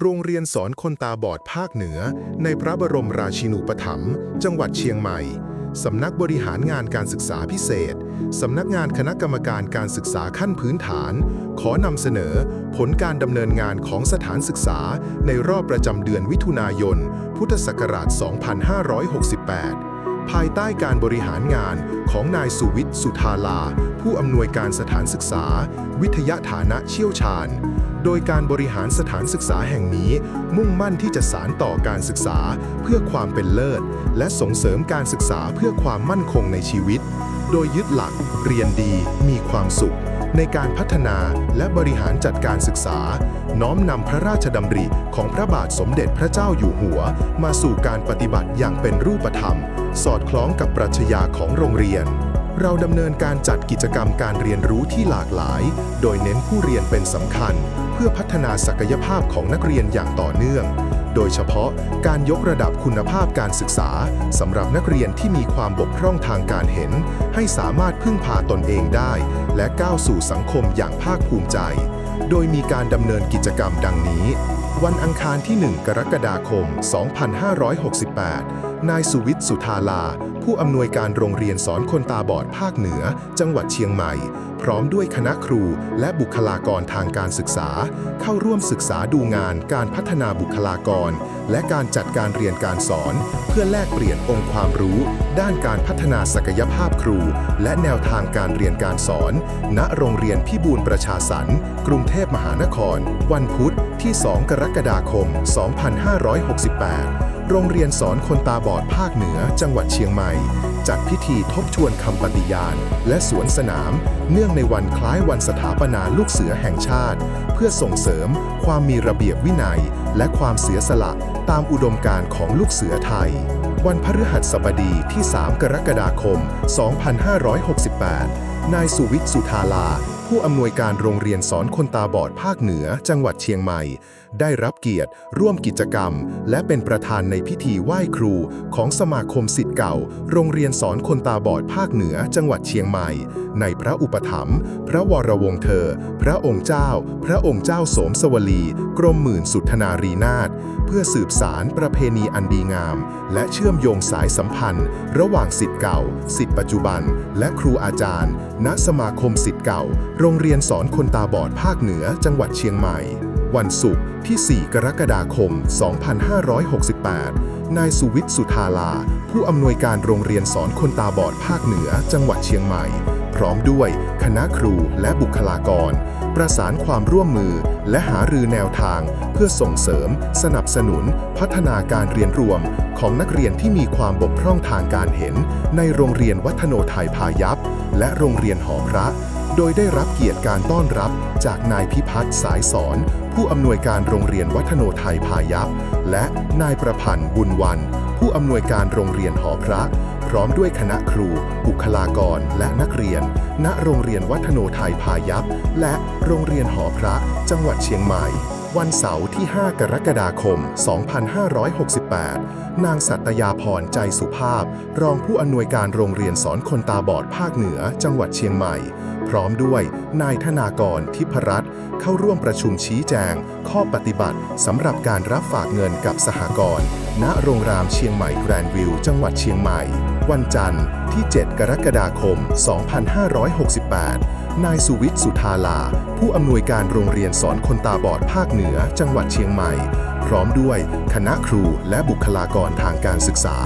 โรงเรียนสอนคนตาบอดภาคเหนือ ในพระบรมราชินูปถัมภ์จังหวัดเชียงใหม่ สำนักบริหารงานการศึกษาพิเศษ สำนักงานคณะกรรมการการศึกษาขั้นพื้นฐาน ขอนำเสนอ ผลการดำเนินงานของสถานศึกษา ในรอบประจำเดือนวิถุนายน พุทธศักราช 2568ภายใต้การบริหารงานของนายสุวิทย์สุธาลา ผู้อำนวยการสถานศึกษา วิทยาฐานะเชี่ยวชาญ โดยการบริหารสถานศึกษาแห่งนี้ มุ่งมั่นที่จะสานต่อการศึกษาเพื่อความเป็นเลิศ และส่งเสริมการศึกษาเพื่อความมั่นคงในชีวิต โดยยึดหลัก เรียนดี มีความสุข ในการพัฒนาและบริหารจัดการศึกษา น้อมนำพระราชดำริของพระบาทสมเด็จพระเจ้าอยู่หัว มาสู่การปฏิบัติอย่างเป็นรูปธรรม สอดคล้องกับปรัชญาของโรงเรียน เราดำเนินการจัดกิจกรรมการเรียนรู้ที่หลากหลาย โดยเน้นผู้เรียนเป็นสำคัญ เพื่อพัฒนาศักยภาพของนักเรียนอย่างต่อเนื่อง โดยเฉพาะการยกระดับคุณภาพการศึกษาสำหรับนักเรียนที่มีความบกพร่องทางการเห็น ให้สามารถพึ่งพาตนเองได้ และก้าวสู่สังคมอย่างภาคภูมิใจ โดยมีการดำเนินกิจกรรมดังนี้วันอังคารที่ 1 กรกฎาคม 2568 นายสุวิทย์สุธาลา ผู้อำนวยการโรงเรียนสอนคนตาบอดภาคเหนือ จังหวัดเชียงใหม่ พร้อมด้วยคณะครูและบุคลากรทางการศึกษา เข้าร่วมศึกษาดูงานการพัฒนาบุคลากร และการจัดการเรียนการสอน เพื่อแลกเปลี่ยนองค์ความรู้ ด้านการพัฒนาศักยภาพครู และแนวทางการเรียนการสอน ณโรงเรียนพิบูลประชาสรรค์กรุงเทพมหานคร วันพุธที่ 2 กรกฎาคม 2568 โรงเรียนสอนคนตาบอดภาคเหนือจังหวัดเชียงใหม่ จัดพิธีทบทวนคำปฏิญาณ และสวนสนาม เนื่องในวันคล้ายวันสถาปนาลูกเสือแห่งชาติ เพื่อส่งเสริม ความมีระเบียบวินัย และความเสียสละตามอุดมการณ์ของลูกเสือไทย วันพฤหัสบดีที่ 3 กรกฎาคม 2568 นายสุวิทย์สุธาลา ผู้อำนวยการโรงเรียนสอนคนตาบอดภาคเหนือจังหวัดเชียงใหม่ได้รับเกียรติ ร่วมกิจกรรม และเป็นประธานในพิธีไหว้ครู ของสมาคมสิทธิ์เก่า โรงเรียนสอนคนตาบอดภาคเหนือจังหวัดเชียงใหม่ ในพระอุปถัมภ์พระวรวงศ์เธอ พระองค์เจ้า พระองค์เจ้าสมสวลี กรมหมื่นสุทนารีนาถเพื่อสืบสารประเพณีอันดีงาม และเชื่อมโยงสายสัมพันธ์ ระหว่างสิทธิ์เก่าสิทธิ์ปัจจุบัน และครูอาจารย์ ณสมาคมสิทธิ์เก่า โรงเรียนสอนคนตาบอดภาคเหนือจังหวัดเชียงใหม่ วันศุกร์ที่ 4 กรกฎาคม 2568 นายสุวิทย์สุธาลา ผู้อำนวยการโรงเรียนสอนคนตาบอดภาคเหนือ จังหวัดเชียงใหม่ พร้อมด้วยคณะครูและบุคลากร ประสานความร่วมมือ และหารือแนวทาง เพื่อส่งเสริม สนับสนุน พัฒนาการเรียนรวม ของนักเรียนที่มีความบกพร่องทางการเห็น ในโรงเรียนวัฒโนไทยพายัพและโรงเรียนหอพระ โดยได้รับเกียรติการต้อนรับจากนายพิพัฒน์สายสอน ผู้อำนวยการโรงเรียนวัฒโนไทยพายัพและนายประพันธ์บุญวัน ผู้อำนวยการโรงเรียนหอพระ พร้อมด้วยคณะครู บุคลากรและนักเรียน ณโรงเรียนวัฒโนไทยพายัพและโรงเรียนหอพระ จังหวัดเชียงใหม่ วันเสาร์ที่ 5 กรกฎาคม 2568 นางสัตยาพรใจสุภาพ รองผู้อำนวยการโรงเรียนสอนคนตาบอดภาคเหนือ จังหวัดเชียงใหม่ พร้อมด้วยนายธนากรทิพรัตน์เข้าร่วมประชุมชี้แจง ข้อปฏิบัติสำหรับการรับฝากเงินกับสหกรณ์ณโรงแรมเชียงใหม่แกรนด์วิวจังหวัดเชียงใหม่ วันจันทร์ที่ 7 กรกฎาคม 2568นายสุวิทย์สุธาลา ผู้อำนวยการโรงเรียนสอนคนตาบอดภาคเหนือจังหวัดเชียงใหม่ พร้อมด้วยคณะครูและบุคลากรทางการศึกษา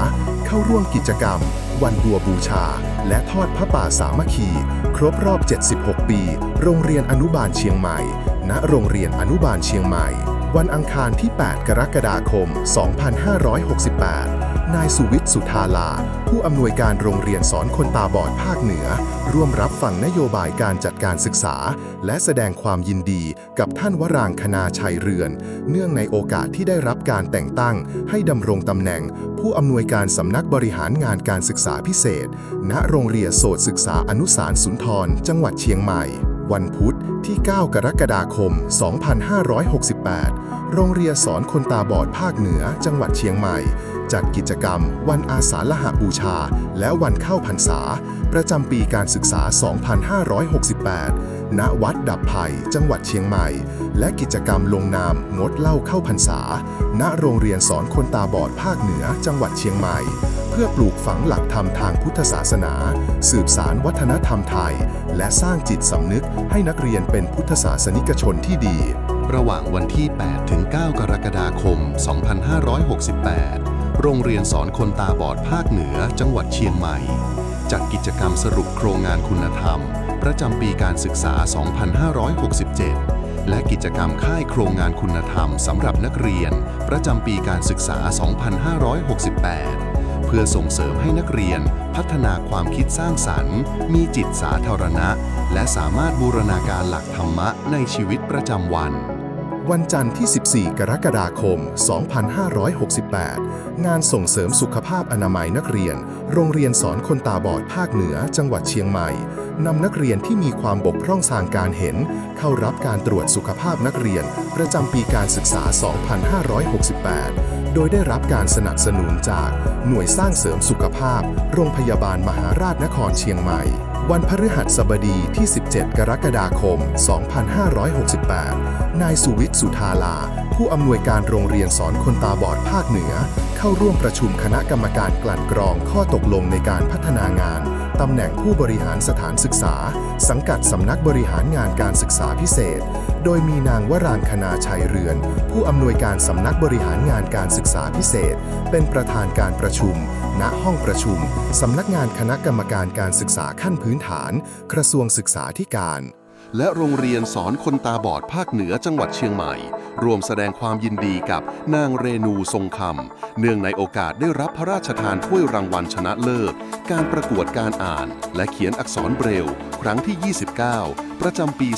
เข้าร่วมกิจกรรม วันบัวบูชา และทอดพระป่าสามัคคี ครบรอบ 76 ปี โรงเรียนอนุบาลเชียงใหม่ ณ โรงเรียนอนุบาลเชียงใหม่ วันอังคารที่ 8 กรกฎาคม 2568 นายสุวิทย์สุธาลา ผู้อำนวยการโรงเรียนสอนคนตาบอดภาคเหนือ ร่วมรับฟังนโยบายการจัดการศึกษา และแสดงความยินดีกับท่านวรางคณาชัยเรือน เนื่องในโอกาสที่ได้รับการแต่งตั้ง ให้ดำรงตำแหน่ง ผู้อำนวยการสำนักบริหารงานการศึกษาพิเศษ ณ โรงเรียนโสตศึกษาอนุสารสุนทร จังหวัดเชียงใหม่ วันพุธที่ 9 กรกฎาคม 2568 โรงเรียนสอนคนตาบอดภาคเหนือจังหวัดเชียงใหม่ จัดกิจกรรม วันอาสาฬหบูชา และวันเข้าพรรษา ประจำปีการศึกษา 2568 ณ วัดดับไผ่จังหวัดเชียงใหม่ และกิจกรรมลงนาม งดเล้าเข้าพรรษา ณ โรงเรียนสอนคนตาบอดภาคเหนือจังหวัดเชียงใหม่ เพื่อปลูกฝังหลักธรรมทางพุทธศาสนา สืบสารวัฒนธรรมไทย และสร้างจิตสำนึกให้นักเรียนเป็นพุทธศาสนิกชนที่ดีระหว่างวันที่ 8 ถึง 9 กรกฎาคม 2568 โรงเรียนสอนคนตาบอดภาคเหนือจังหวัดเชียงใหม่จัดกิจกรรมสรุปโครงงานคุณธรรม ประจำปีการศึกษา 2567 และกิจกรรมค่ายโครงงานคุณธรรมสำหรับนักเรียน ประจำปีการศึกษา 2568 เพื่อส่งเสริมให้นักเรียนพัฒนาความคิดสร้างสรรค์ มีจิตสาธารณะ และสามารถบูรณาการหลักธรรมะในชีวิตประจำวัน วันจันทร์ที่ 14 กรกฎาคม 2568 งานส่งเสริมสุขภาพอนามัยนักเรียน โรงเรียนสอนคนตาบอดภาคเหนือ จังหวัดเชียงใหม่ นำนักเรียนที่มีความบกพร่องทางการเห็น เข้ารับการตรวจสุขภาพนักเรียน ประจำปีการศึกษา 2568 โดยได้รับการสนับสนุนจาก หน่วยสร้างเสริมสุขภาพ โรงพยาบาลมหาราชนครเชียงใหม่ วันพฤหัสบดีที่ 17 กรกฎาคม 2568 นายสุวิทย์สุธาลา ผู้อำนวยการโรงเรียนสอนคนตาบอดภาคเหนือ เข้าร่วมประชุมคณะกรรมการกลั่นกรองข้อตกลงในการพัฒนางาน ตำแหน่งผู้บริหารสถานศึกษา สังกัดสำนักบริหารงานการศึกษาพิเศษ โดยมีนางวรางคณาชัยเรือน ผู้อำนวยการสำนักบริหารงานการศึกษาพิเศษ เป็นประธานการประชุม ณห้องประชุมสำนักงานคณะกรรมการการศึกษาขั้นพื้นฐาน กระทรวงศึกษาธิการ และโรงเรียนสอนคนตาบอดภาคเหนือจังหวัดเชียงใหม่ รวมแสดงความยินดีกับนางเรนูทรงคำเนื่องในโอกาสได้รับพระราชทานถ้วยรางวัลชนะเลิศ การประกวดการอ่าน และเขียนอักษรเบรลครั้งที่ 29 ประจำปี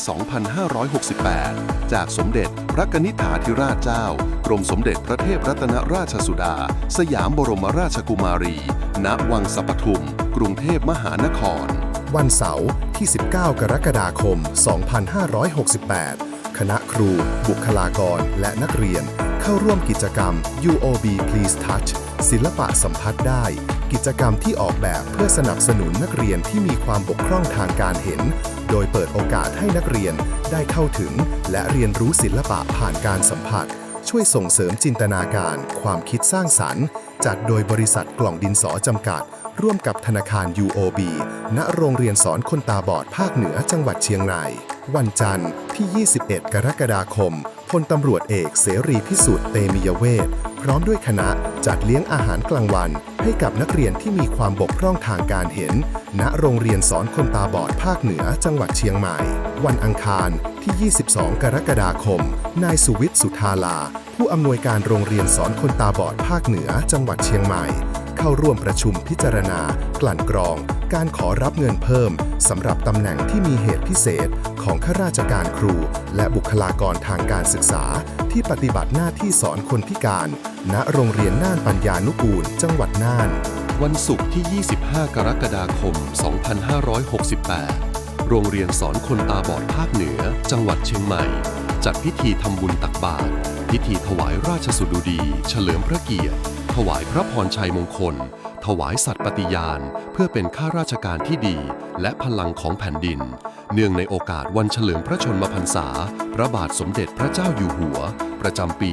2568 จากสมเด็จพระนิษฐาธิราชเจ้า กรมสมเด็จพระเทพรัตนราชสุดา สยามบรมราชกุมารี ณ วังสัปทุม กรุงเทพมหานคร วันเสาร์ที่ 19 กรกฎาคม 2568 คณะครู บุคลากร และนักเรียน เข้าร่วมกิจกรรม UOB Please Touch ศิลปะสัมผัสได้ กิจกรรมที่ออกแบบเพื่อสนับสนุนนักเรียนที่มีความบกพร่องทางการเห็น โดยเปิดโอกาสให้นักเรียนได้เข้าถึง และเรียนรู้ศิลปะผ่านการสัมผัส ช่วยส่งเสริมจินตนาการ ความคิดสร้างสรรค์จัดโดยบริษัทกล่องดินสอจำกัด ร่วมกับธนาคาร UOB ณโรงเรียนสอนคนตาบอดภาคเหนือจังหวัดเชียงราย วันจันทร์ที่ 21 กรกฎาคมพลตำรวจเอกเสรีพิสุทธิ์เตมียเวทพร้อมด้วยคณะจัดเลี้ยงอาหารกลางวัน ให้กับนักเรียนที่มีความบกพร่องทางการเห็น ณ โรงเรียนสอนคนตาบอดภาคเหนือจังหวัดเชียงใหม่ วันอังคารที่ 22 กรกฎาคม นายสุวิทย์สุธาลา ผู้อำนวยการโรงเรียนสอนคนตาบอดภาคเหนือจังหวัดเชียงใหม่ เข้าร่วมประชุมพิจารณา กลั่นกรอง การขอรับเงินเพิ่มสำหรับตำแหน่งที่มีเหตุพิเศษ ของข้าราชการครู และบุคลากรทางการศึกษา ที่ปฏิบัติหน้าที่สอนคนพิการ ณโรงเรียนน่านปัญญานุกูล จังหวัดน่าน วันศุกร์ที่ 25 กรกฎาคม 2568 โรงเรียนสอนคนตาบอดภาคเหนือ จังหวัดเชียงใหม่ จัดพิธีทำบุญตักบาตรพิธีถวายราชสุดุดี เฉลิมพระเกียรติ ถวายพระพรชัยมงคล ถวายสัตย์ปฏิญาณ เพื่อเป็นข้าราชการที่ดี และพลังของแผ่นดิน เนื่องในโอกาสวันเฉลิมพระชนมพรรษา พระบาทสมเด็จพระเจ้าอยู่หัว ประจำปี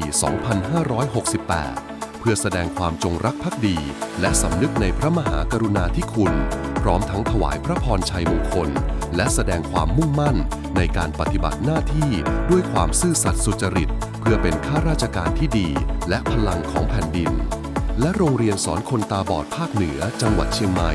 2568 เพื่อแสดงความจงรักภักดี และสำนึกในพระมหากรุณาธิคุณ พร้อมทั้งถวายพระพรชัยมงคล และแสดงความมุ่งมั่นในการปฏิบัติหน้าที่ด้วยความซื่อสัตย์สุจริต เพื่อเป็นข้าราชการที่ดี และพลังของแผ่นดิน และโรงเรียนสอนคนตาบอดภาคเหนือจังหวัดเชียงใหม่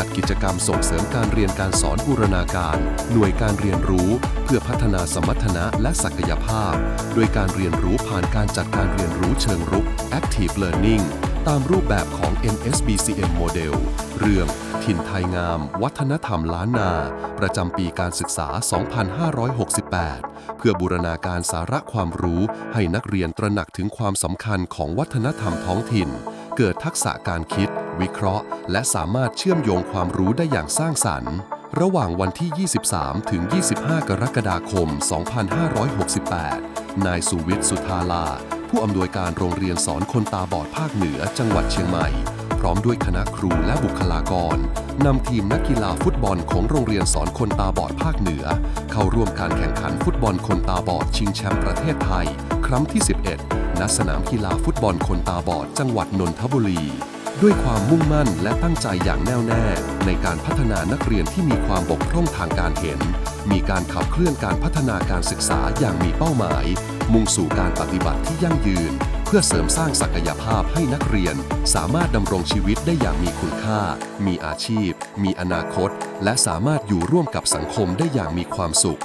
จัดกิจกรรมส่งเสริมการเรียนการสอนบูรณาการ หน่วยการเรียนรู้เพื่อพัฒนาสมรรถนะและศักยภาพ โดยการเรียนรู้ผ่านการจัดการเรียนรู้เชิงรุก Active Learning ตามรูปแบบของ NSBCM Model เรื่องถิ่นไทยงาม วัฒนธรรมล้านนา ประจำปีการศึกษา 2568 เพื่อบูรณาการสาระความรู้ให้นักเรียนตระหนักถึงความสำคัญของวัฒนธรรมท้องถิ่น เกิดทักษะการคิด วิเคราะห์ และสามารถเชื่อมโยงความรู้ได้อย่างสร้างสรรค์ ระหว่างวันที่ 23 ถึง 25 กรกฎาคม 2568 นายสุวิทย์สุธาลา ผู้อำนวยการโรงเรียนสอนคนตาบอดภาคเหนือจังหวัดเชียงใหม่ พร้อมด้วยคณะครูและบุคลากรนำทีมนักกีฬาฟุตบอลของโรงเรียนสอนคนตาบอดภาคเหนือ เข้าร่วมการแข่งขันฟุตบอลคนตาบอดชิงแชมป์ประเทศไทย ครั้งที่ 11ณสนามกีฬาฟุตบอลคนตาบอดจังหวัดนนทบุรี ด้วยความมุ่งมั่นและตั้งใจอย่างแน่วแน่ ในการพัฒนานักเรียนที่มีความบกพร่องทางการเห็น มีการขับเคลื่อนการพัฒนาการศึกษาอย่างมีเป้าหมาย มุ่งสู่การปฏิบัติที่ยั่งยืน เพื่อเสริมสร้างศักยภาพให้นักเรียน สามารถดำรงชีวิตได้อย่างมีคุณค่า มีอาชีพ มีอนาคต และสามารถอยู่ร่วมกับสังคมได้อย่างมีความสุข